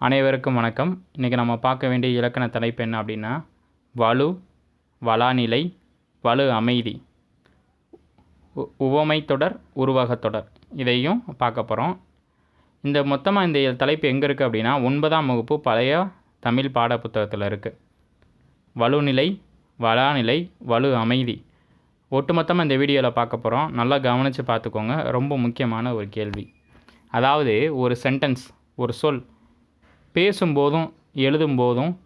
அனைவருக்கும் வணக்கம். இன்றைக்கி நம்ம பார்க்க வேண்டிய இலக்கண தலைப்பு என்ன அப்படின்னா வலு வளாநிலை வலு அமைதி. உ- உவமை தொடர் உருவகத் தொடர். இதையும் பார்க்க போகிறோம் இந்த மொத்தமாக இந்த தலைப்பு எங்கே இருக்குது அப்படின்னா ஒன்பதாம் வகுப்பு பழைய தமிழ் பாட புத்தகத்தில் இருக்குது வலுநிலை வளாநிலை வலு அமைதி. ஒட்டுமொத்தமாக இந்த வீடியோவில் பார்க்க போகிறோம் நல்லா கவனித்து பார்த்துக்கோங்க. ரொம்ப முக்கியமான ஒரு கேள்வி. அதாவது ஒரு சென்டென்ஸ் ஒரு சொல் பேசும்போதும் எழுதும்போதும்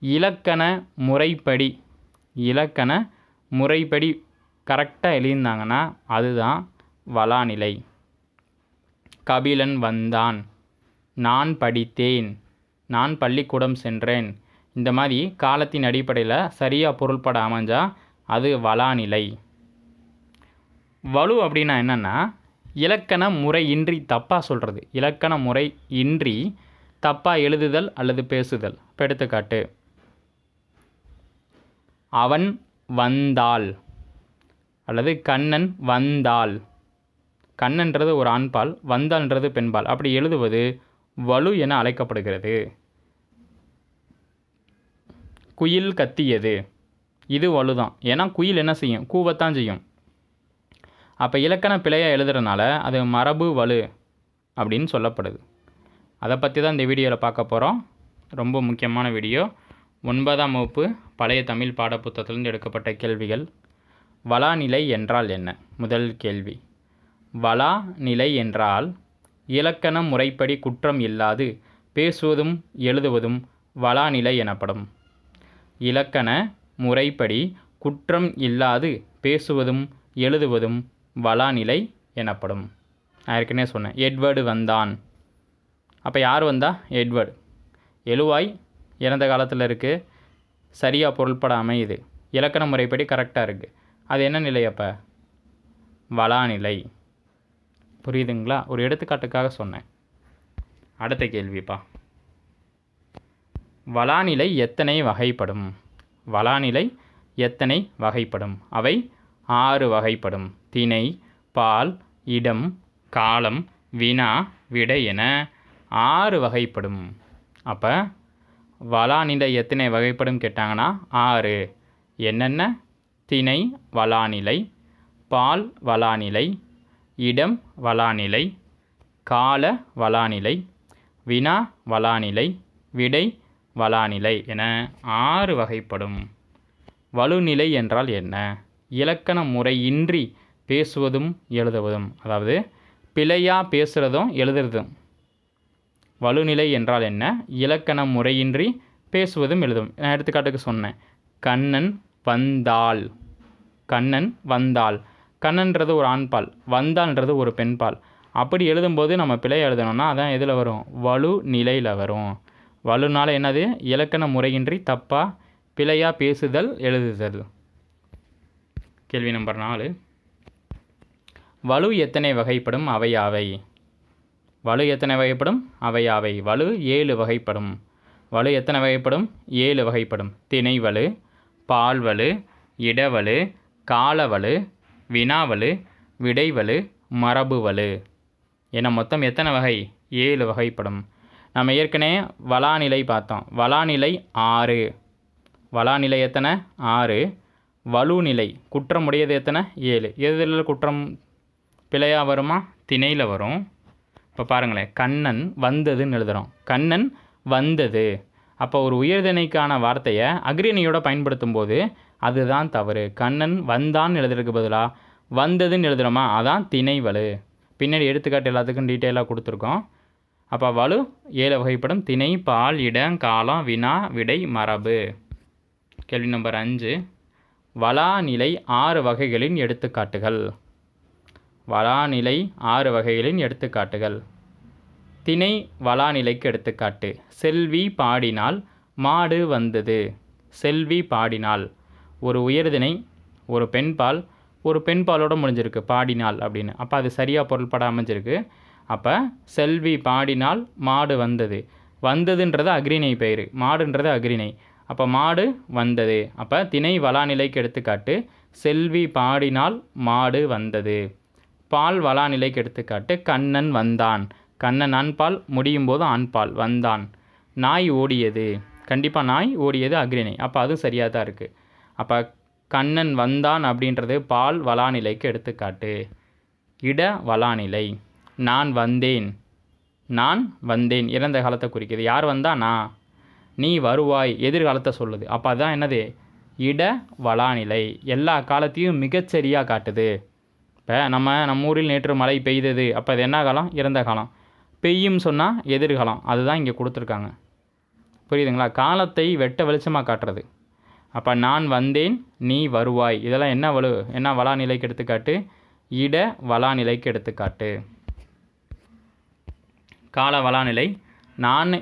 இலக்கண முறைப்படி இலக்கண முறைப்படி கரெக்டாக எழுதியிருந்தாங்கன்னா அதுதான் வளாநிலை. கபிலன் வந்தான். நான் படித்தேன். நான் பள்ளிக்கூடம் சென்றேன். இந்த மாதிரி காலத்தின் அடிப்படையில் சரியாக பொருள்பட அமைஞ்சால் அது வளாநிலை. வலு அப்படின்னா என்னென்னா இலக்கண முறையின்றி தப்பாக சொல்கிறது இலக்கண முறை இன்றி தப்பாக எழுதுதல் அல்லது பேசுதல். இப்போ எடுத்துக்காட்டு. அவன் வந்தாள் அல்லது கண்ணன் வந்தாள். கண்ணன்றது ஒரு ஆண்பால் வந்தாள்ன்றது பெண்பால். அப்படி எழுதுவது வலு என அழைக்கப்படுகிறது. குயில் கத்தியது. இது வலுதான். ஏன்னா குயில் என்ன செய்யும்? கூவத்தான் செய்யும். அப்போ இலக்கண பிழையாக எழுதுறதுனால அது மரபு வலு அப்படின்னு சொல்லப்படுது. அதை பற்றி தான் இந்த வீடியோவில் பார்க்க போகிறோம் ரொம்ப முக்கியமான வீடியோ. ஒன்பதாம் வகுப்பு பழைய தமிழ் பாடப்புத்தகத்திலிருந்து எடுக்கப்பட்ட கேள்விகள். வளாநிலை என்றால் என்ன? முதல் கேள்வி. வளா நிலை என்றால் இலக்கண முறைப்படி குற்றம் இல்லாது பேசுவதும் எழுதுவதும் வளாநிலை எனப்படும். இலக்கண முறைப்படி குற்றம் இல்லாது பேசுவதும் எழுதுவதும் வளாநிலை எனப்படும். நான் ஏற்கனவே சொன்னேன். எட்வர்டு வந்தான். அப்போ யார் வந்தா? எட்வர்டு. எழுவாய் இறந்த காலத்தில் இருக்குது சரியாக பொருள்பட அமையுது இலக்கண முறைப்படி கரெக்டாக இருக்குது அது என்ன நிலை அப்போ? வளாநிலை. புரியுதுங்களா? ஒரு எடுத்துக்காட்டுக்காக சொன்னேன். அடுத்த கேள்விப்பா. வளாநிலை எத்தனை வகைப்படும்? வளாநிலை எத்தனை வகைப்படும்? அவை ஆறு வகைப்படும். திணை பால் இடம் காலம் வினா விடை என. ஆறு வகைப்படும். அப்போ வளாநிலை எத்தனை வகைப்படும் கேட்டாங்கன்னா ஆறு. என்னென்ன? திணை வளாநிலை பால் வளாநிலை இடம் வளாநிலை கால வளாநிலை வினா வளாநிலை விடை வளாநிலை என ஆறு வகைப்படும். வலுநிலை என்றால் என்ன? இலக்கண முறையின்றி பேசுவதும் எழுதுவதும். அதாவது பிழையாக பேசுகிறதும் எழுதுறதும். வலுநிலை என்றால் என்ன? இலக்கண முறையின்றி பேசுவதும் எழுதும் நான் எடுத்துக்காட்டுக்கு சொன்னேன். கண்ணன் வந்தாள். கண்ணன் வந்தாள். கண்ணன்றது ஒரு ஆண்பால். வந்தாள்ன்றது ஒரு பெண்பால். அப்படி எழுதும்போது நம்ம பிழை எழுதணும்னா அதான் எதில் வரும்? வலு நிலையில் வரும். வலுனால் என்னது? இலக்கண முறையின்றி தப்பாக பிழையாக பேசுதல் எழுதுதல். கேள்வி நம்பர் நாலு. வலு எத்தனை வகைப்படும்? அவை யாவை? வலு எத்தனை வகைப்படும்? அவை அவை வலு ஏழு வகைப்படும். வலு எத்தனை வகைப்படும்? ஏழு வகைப்படும். திணைவலு பால்வலு இடவலு காலவலு வினாவலு விடைவலு மரபுவலு என மொத்தம் எத்தனை வகை? ஏழு வகைப்படும். நம்ம ஏற்கனவே வளாநிலை பார்த்தோம். வளாநிலை ஆறு. வளாநிலை எத்தனை? ஆறு. வலுநிலை குற்றமுடையது எத்தனை? ஏழு. எதில் குற்றம் பிழையாக வருமா? திணையில் வரும். இப்போ பாருங்களேன் கண்ணன் வந்ததுன்னு எழுதுகிறோம் கண்ணன் வந்தது. அப்போ ஒரு உயர்தனைக்கான வார்த்தையை அக்ரிணியோட பயன்படுத்தும் போது அதுதான் தவறு. கண்ணன் வந்தான்னு எழுதுறதுக்கு பதிலாக வந்ததுன்னு எழுதுகிறோமா அதான் திணை வலு பின்னாடி எடுத்துக்காட்டு எல்லாத்துக்கும் டீட்டெயிலாக கொடுத்துருக்கோம். அப்போ வலு ஏழு வகைப்படும். திணை பால் இடம் காலம் வினா விடை மரபு. கேள்வி நம்பர் அஞ்சு. வளாநிலை ஆறு வகைகளின் எடுத்துக்காட்டுகள். வளாநிலை ஆறு வகைகளின் எடுத்துக்காட்டுகள். திணை வளாநிலைக்கு எடுத்துக்காட்டு. செல்வி பாடினால் மாடு வந்தது. செல்வி பாடினால். ஒரு உயர்திணை ஒரு பெண்பால் ஒரு பெண்பாலோட முடிஞ்சிருக்கு பாடினால் அப்படின்னு. அப்போ அது சரியாக பொருள்பட அமைஞ்சிருக்கு. அப்போ செல்வி பாடினால் மாடு வந்தது. வந்ததுன்றது அக்ரிணை பெயர். மாடுன்றது அக்ரிணை. அப்போ மாடு வந்தது. அப்போ திணை வளாநிலைக்கு எடுத்துக்காட்டு செல்வி பாடினால் மாடு வந்தது. பால் வளாநிலைக்கு எடுத்துக்காட்டு கண்ணன் வந்தான். கண்ணன் ஆண்பால் முடியும் போது ஆண்பால் வந்தான். நாய் ஓடியது. கண்டிப்பாக நாய் ஓடியது அக்ரிணை அப்போ அதுவும் சரியாக தான் இருக்குது அப்போ கண்ணன் வந்தான் அப்படின்றது பால் வளாநிலைக்கு எடுத்துக்காட்டு. இட வளாநிலை. நான் வந்தேன். நான் வந்தேன். இறந்த காலத்தை குறிக்கிறது யார் வந்தா? நான் நீ வருவாய். எதிர்காலத்தை சொல்லுது. அப்போ அதான் என்னது? இட வளாநிலை. எல்லா காலத்தையும் மிகச்சரியாக காட்டுது. இப்போ நம்ம நம்ம ஊரில் நேற்று மழை பெய்தது. அப்போ அது என்ன காலம்? இறந்த காலம். பெய்யும் சொன்னால் எதிர்காலம். அதுதான் இங்கே கொடுத்துருக்காங்க. புரியுதுங்களா? காலத்தை வெட்ட வெளிச்சமாக காட்டுறது. அப்போ நான் வந்தேன் நீ வருவாய். இதெல்லாம் என்ன வலு என்ன வளாநிலைக்கு எடுத்துக்காட்டு? இட வளாநிலைக்கு எடுத்துக்காட்டு. கால வளாநிலை நான்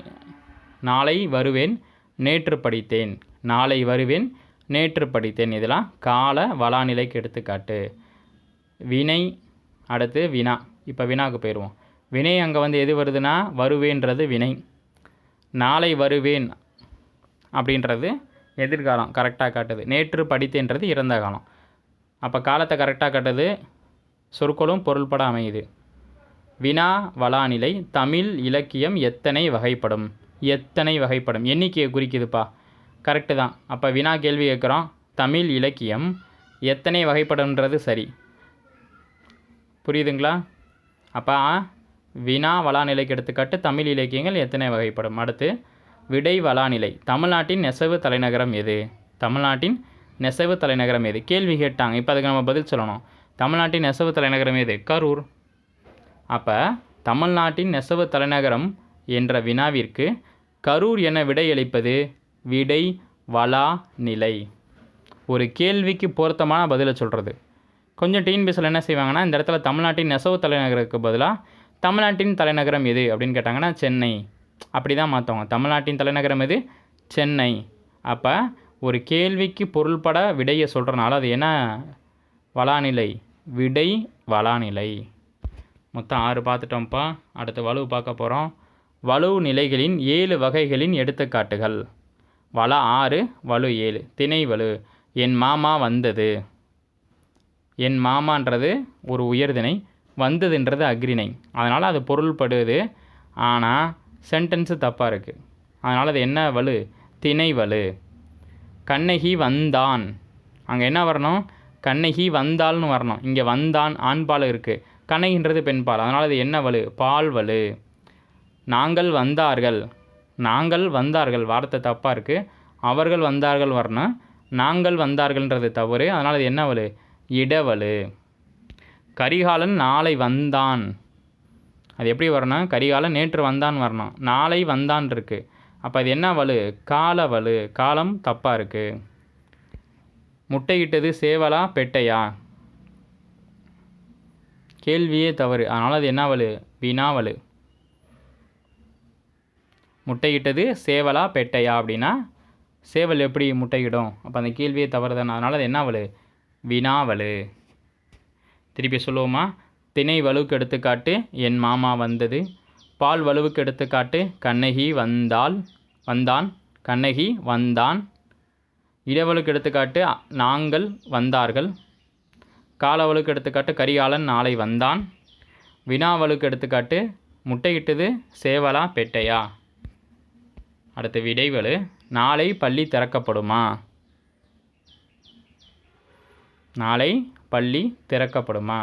நாளை வருவேன் நேற்று படித்தேன். நாளை வருவேன் நேற்று படித்தேன். இதெல்லாம் கால வளாநிலைக்கு எடுத்துக்காட்டு. வினை அடுத்து வினா. இப்போ வினாக்கு போயிடுவோம். வினை அங்கே வந்து எது வருதுன்னா வருவேன்றது வினை. நாளை வருவேன் அப்படின்றது எதிர்காலம் கரெக்டாக காட்டுது. நேற்று படித்தேன்றது இறந்த காலம். அப்போ காலத்தை கரெக்டாக காட்டுது. சொற்களும் பொருள்பட அமையுது. வினா வளாநிலை தமிழ் இலக்கியம் எத்தனை வகைப்படும்? எத்தனை வகைப்படும்? எண்ணிக்கையை குறிக்குதுப்பா. கரெக்டு தான். அப்போ வினா கேள்வி கேட்குறோம். தமிழ் இலக்கியம் எத்தனை வகைப்படும்ன்றது சரி. புரியுதுங்களா? அப்போ வினா வளாநிலைக்கு எடுத்துக்காட்டு தமிழ் இலக்கியங்கள் எத்தனை வகைப்படும்? அடுத்து விடை வளாநிலை. தமிழ்நாட்டின் நெசவு தலைநகரம் எது? தமிழ்நாட்டின் நெசவு தலைநகரம் எது? கேள்வி கேட்டாங்க. இப்போ அதுக்கு நம்ம பதில் சொல்லணும். தமிழ்நாட்டின் நெசவு தலைநகரம் எது? கரூர். அப்போ தமிழ்நாட்டின் நெசவு தலைநகரம் என்ற வினாவிற்கு கரூர் என விடையளிப்பது விடை வளா நிலை ஒரு கேள்விக்கு பொருத்தமான பதிலை சொல்கிறது கொஞ்சம் டிஎன்பிஎஸ்சில் என்ன செய்வாங்கன்னா இந்த இடத்துல தமிழ்நாட்டின் நெசவு தலைநகருக்கு பதிலாக தமிழ்நாட்டின் தலைநகரம் எது அப்படின்னு கேட்டாங்கன்னா சென்னை. அப்படி தான் மாற்றுவாங்க தமிழ்நாட்டின் தலைநகரம் எது? சென்னை. அப்போ ஒரு கேள்விக்கு பொருள்பட விடையை சொல்கிறனால அது என்ன? வளாநிலை. விடை வளாநிலை. மொத்தம் ஆறு பார்த்துட்டோம்ப்பா. அடுத்து வலு பார்க்க போகிறோம் வலு நிலைகளின் ஏழு வகைகளின் எடுத்துக்காட்டுகள். வள ஆறு வலு ஏழு. திணை வலு. என் மாமா வந்தது. என் மாமான்றது ஒரு உயர்திணை வந்ததுன்றது அக்ரிணை. அதனால் அது பொருள்படுது. ஆனால் சென்டென்ஸு தப்பாக இருக்குது அதனால் அது என்ன வலு? திணை வலு. கண்ணகி வந்தான். அங்கே என்ன வரணும்? கண்ணகி வந்தால்னு வரணும். இங்கே வந்தான் ஆண்பால் இருக்குது கண்ணகின்றது பெண்பால். அதனால் அது என்ன வலு? பால் வலு. நாங்கள் வந்தார்கள். நாங்கள் வந்தார்கள். வார்த்தை தப்பாக இருக்குது அவர்கள் வந்தார்கள் வரணும். நாங்கள் வந்தார்கள்ன்றது தவறு. அதனால் அது என்ன வலு? இடவலு கரிகாலன் நாளை வந்தான். அது எப்படி வரணும் கரிகாலன் நேற்று வந்தான் வரணும். நாளை வந்தான் இருக்குது அப்போ அது என்ன வலு? கால வலு. காலம் தப்பாக இருக்குது முட்டையிட்டது சேவலா பெட்டையா? கேள்வியே தவறு. அதனால் அது என்ன வலு? வினாவலு முட்டையிட்டது சேவலா பெட்டையா அப்படின்னா சேவல் எப்படி முட்டையிடும்? அப்போ அந்த கேள்வியே தவறு தானே அதனால் அது என்ன வலு? வினாவலு திருப்பி சொல்லுவோமா? திணை வலுவுக்கு எடுத்துக்காட்டு என் மாமா வந்தது. பால் வலுவுக்கு எடுத்துக்காட்டு கண்ணகி வந்தால் வந்தான் கண்ணகி வந்தான். இடவலுக்கு எடுத்துக்காட்டு நாங்கள் வந்தார்கள். காலவலுக்கு எடுத்துக்காட்டு கரிகாலன் நாளை வந்தான். வினாவலுக்கு எடுத்துக்காட்டு முட்டையிட்டது சேவலா பெட்டையா? அடுத்து விடைவலு நாளை பள்ளி திறக்கப்படுமா? நாளை பள்ளி திறக்கப்படுமா?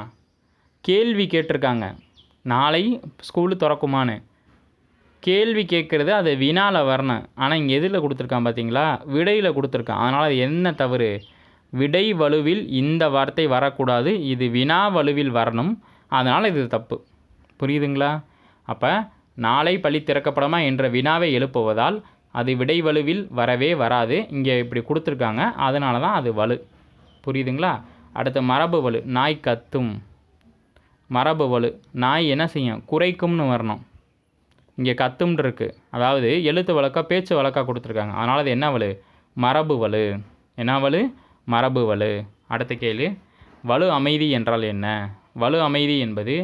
கேள்வி கேட்டிருக்காங்க. நாளை ஸ்கூலு திறக்குமான்னு. கேள்வி கேட்குறது அது வினாவில் வரணும். ஆனால் இங்கே எதில் கொடுத்துருக்கான் பார்த்தீங்களா விடையில் கொடுத்துருக்கான். அதனால் அது என்ன தவறு? விடை வலுவில் இந்த வார்த்தை வரக்கூடாது. இது வினா வலுவில் வரணும். அதனால் இது தப்பு. புரியுதுங்களா? அப்போ நாளை பள்ளி திறக்கப்படுமா என்ற வினாவை எழுப்புவதால் அது விடை வலுவில் வரவே வராது. இங்கே இப்படி கொடுத்துருக்காங்க. அதனால தான் அது வலு. புரியுதுங்களா? அடுத்து மரபு வலு நாய் கத்தும். மரபு வலு நாய் என்ன செய்யும்? குறைக்கும்னு வரணும். இங்கே கத்தும்னு அதாவது எழுத்து வழக்கா பேச்சு வழக்கா கொடுத்துருக்காங்க. அதனால் அது என்ன வலு? மரபு வலு. என்ன வலு? மரபு வலு. அடுத்த கேள்வி. வலு அமைதி என்றால் என்ன? வலு அமைதி என்பது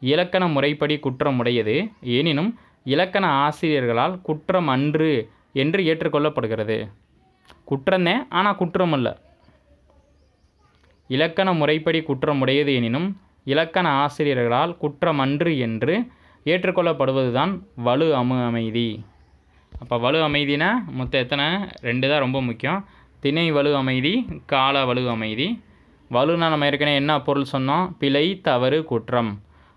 இலக்கண முறைப்படி குற்றமுடையது. எனினும் இலக்கண ஆசிரியர்களால் குற்றம் அன்று என்று ஏற்றுக்கொள்ளப்படுகிறது. குற்றந்தேன் ஆனால் குற்றம் அல்ல இலக்கண முறைப்படி குற்றமுடையது எனினும் இலக்கண ஆசிரியர்களால் குற்றமன்று என்று ஏற்றுக்கொள்ளப்படுவதுதான் வலு அமு அமைதி. அப்போ வலு அமைதினா மொத்தம் எத்தனை? ரெண்டு தான் ரொம்ப முக்கியம். திணை வலு அமைதி கால வலு அமைதி. வலுனா நம்ம ஏற்கனவே என்ன பொருள் சொன்னோம்? பிழை தவறு குற்றம்.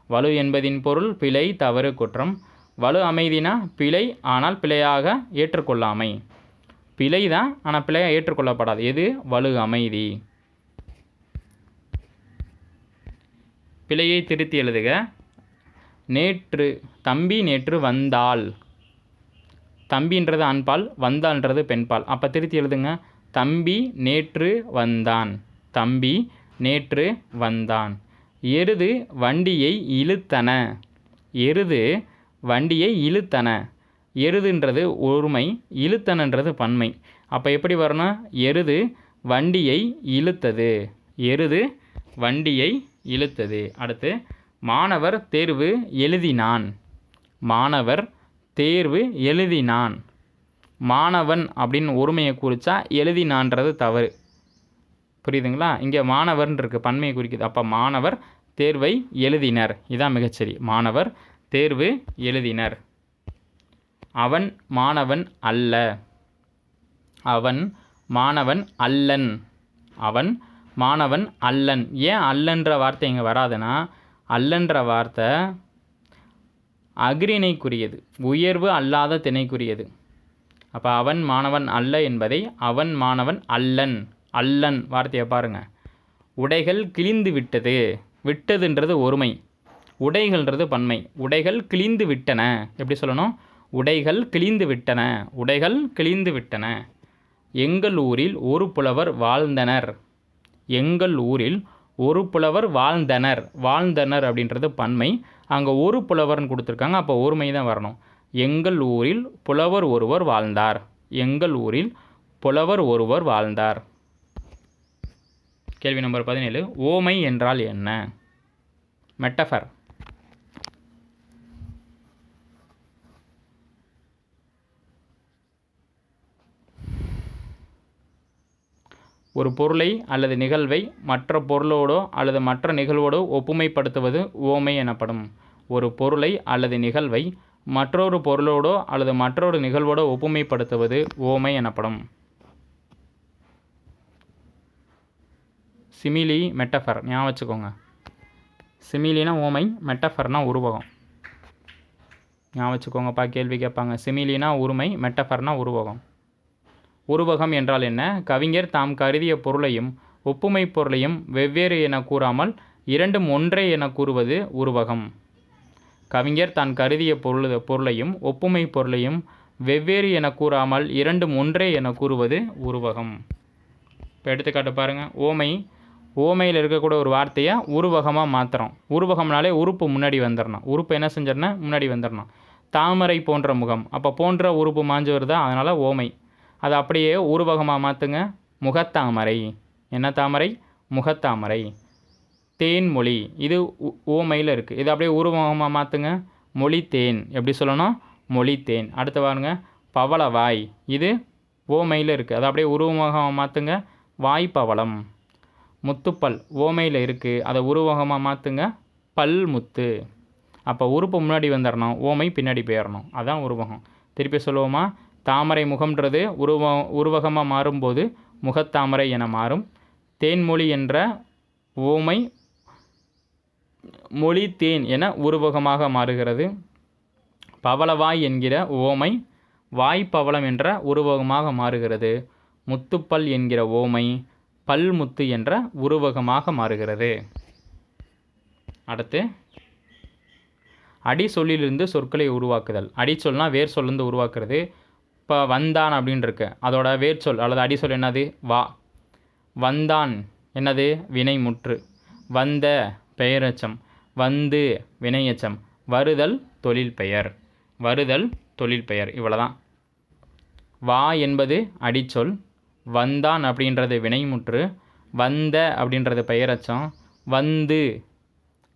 வலு என்பதின் பொருள் பிழை தவறு குற்றம். வலு அமைதினா பிழை ஆனால் பிழையாக ஏற்றுக்கொள்ளாமை. பிழை தான் ஆனால் பிழையாக ஏற்றுக்கொள்ளப்படாது. எது? வலு அமைதி. பிழையை திருத்தி எழுதுக. நேற்று தம்பி நேற்று வந்தாள். தம்பின்றது ஆண்பால் வந்தாள்ன்றது பெண்பால். அப்போ திருத்தி எழுதுங்க. தம்பி நேற்று வந்தான். தம்பி நேற்று வந்தான். எருது வண்டியை இழுத்தன. எருது வண்டியை இழுத்தன. எருதுன்றது ஒருமை இழுத்தனன்றது பன்மை. அப்போ எப்படி வரணும்? எருது வண்டியை இழுத்தது. எருது வண்டியை இழுத்தது. அடுத்து மாணவர் தேர்வு எழுதினான். மாணவர் தேர்வு எழுதினான். மாணவன் அப்படின்னு ஒருமையை குறித்தா எழுதினான்றது தவறு. புரியுதுங்களா? இங்கே மாணவர்னு இருக்கு பன்மையை குறிக்குது. அப்போ மாணவர் தேர்வை எழுதினர். இதான் மிகச்சரி. மாணவர் தேர்வு எழுதினர். அவன் மாணவன் அல்ல. அவன் மாணவன் அல்லன். அவன் மாணவன் அல்லன். ஏன் அல்லன்ற வார்த்தை இங்கே வராதுன்னா அல்லன்ற வார்த்தை அஃறிணைக்குரியது. உயர்வு அல்லாத திணைக்குரியது. அப்போ அவன் மாணவன் அல்ல என்பதை அவன் மாணவன் அல்லன் அல்லன் வார்த்தையை பாருங்க. உடைகள் கிழிந்து விட்டது. விட்டதுன்றது ஒருமை. உடைகள்ன்றது பன்மை. உடைகள் கிழிந்து விட்டன. எப்படி சொல்லணும்? உடைகள் கிழிந்து விட்டன. உடைகள் கிழிந்து விட்டன. எங்கள் ஊரில் ஒரு புலவர் வாழ்ந்தனர். எங்கள் ஊரில் ஒரு புலவர் வாழ்ந்தனர். வாழ்ந்தனர் அப்படின்றது பன்மை. அங்கே ஒரு புலவர்னு கொடுத்துருக்காங்க. அப்போ ஒருமை தான் வரணும். எங்கள் ஊரில் புலவர் ஒருவர் வாழ்ந்தார். எங்கள் ஊரில் புலவர் ஒருவர் வாழ்ந்தார். கேள்வி நம்பர் பதினேழு. ஓமை என்றால் என்ன? மெட்டஃபர் ஒரு பொருளை அல்லது நிகழ்வை மற்ற பொருளோடோ அல்லது மற்ற நிகழ்வோடோ ஒப்புமைப்படுத்துவது ஓமை எனப்படும். ஒரு பொருளை அல்லது நிகழ்வை மற்றொரு பொருளோடோ அல்லது மற்றொரு நிகழ்வோடோ ஒப்புமைப்படுத்துவது ஓமை எனப்படும். சிமிலி மெட்டஃபர் ஞாபகம் வச்சுக்கோங்க. சிமிலினா ஓமை மெட்டஃபர்னா உருவகம். ஞாபகம் வச்சுக்கோங்கப்பா கேள்வி கேட்பாங்க. சிமிலினா உரிமை மெட்டஃபர்னா உருவகம். உருவகம் என்றால் என்ன? கவிஞர் தாம் கருதிய பொருளையும் ஒப்புமை பொருளையும் வெவ்வேறு என கூறாமல் இரண்டும் ஒன்றே என கூறுவது உருவகம். கவிஞர் தான் கருதிய பொருள் பொருளையும் ஒப்புமை பொருளையும் வெவ்வேறு என கூறாமல் இரண்டும் ஒன்றே என கூறுவது உருவகம். இப்போ எடுத்துக்காட்டு பாருங்கள் ஓமை. ஓமையில் இருக்கக்கூடிய ஒரு வார்த்தையை உருவகமாக மாற்றுறோம் உருவகம்னாலே உறுப்பு முன்னாடி வந்துடணும் உறுப்பு என்ன செஞ்சிடணும்? முன்னாடி வந்துடணும் தாமரை போன்ற முகம். அப்போ போன்ற உறுப்பு மாஞ்சு வருதா அதனால் ஓமை. அதை அப்படியே உருவகமாக மாற்றுங்க முகத்தாமரை. என்ன தாமரை? முகத்தாமரை. தேன்மொழி. இது உ- ஓமையில் இருக்குது இது அப்படியே உருவகமாக மாற்றுங்க மொழி தேன் எப்படி சொல்லணும்? மொழி தேன் அடுத்து பாருங்க. பவளவாய். இது ஓமையில் இருக்குது அதை அப்படியே உருவகமாக மாற்றுங்க வாய்ப்பவளம். முத்துப்பல். ஓமையில் இருக்குது அதை உருவகமாக மாற்றுங்க பல் முத்து அப்போ உறுப்பு முன்னாடி வந்துடணும் ஓமை பின்னாடி போயிடணும் அதான் உருவகம். திருப்பி சொல்லுவோமா? தாமரை முகம்ன்றது உருவ உருவகமாக மாறும்போது முகத்தாமரை என மாறும். தேன்மொழி என்ற ஓமை மொழி தேன் என உருவகமாக மாறுகிறது. பவளவாய் என்கிற ஓமை வாய்ப்பவளம் என்ற உருவகமாக மாறுகிறது. முத்துப்பல் என்கிற ஓமை பல்முத்து என்ற உருவகமாக மாறுகிறது. அடுத்து அடி சொல்லிலிருந்து சொற்களை உருவாக்குதல். அடி சொல்னால் வேர் சொல்லிருந்து உருவாக்குறது. இப்போ வந்தான் அப்படின்னு இருக்கு அதோட வேர்ச்சொல் அல்லது அடி சொல் என்னது? வா. வந்தான். என்னது? வினைமுற்று. வந்த பெயரச்சம். வந்து வினையச்சம். வருதல் தொழில் பெயர். வருதல் தொழில் பெயர். இவ்வளோதான் வா என்பது அடிச்சொல். வந்தான் அப்படின்றது வினைமுற்று. வந்த அப்படின்றது பெயரச்சம். வந்து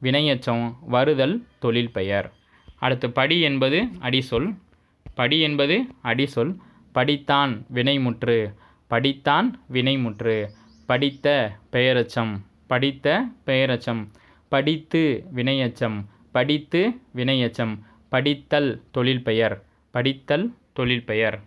வினையச்சம். வருதல் தொழில் பெயர். அடுத்து படி என்பது அடிசொல் படி என்பது அடிசொல். படித்தான் வினைமுற்று. படித்தான் வினைமுற்று. படித்த பெயரச்சம். படித்த பெயரச்சம். படித்து வினையச்சம். படித்து வினையச்சம். படித்தல் தொழில் பெயர். படித்தல் தொழில் பெயர்.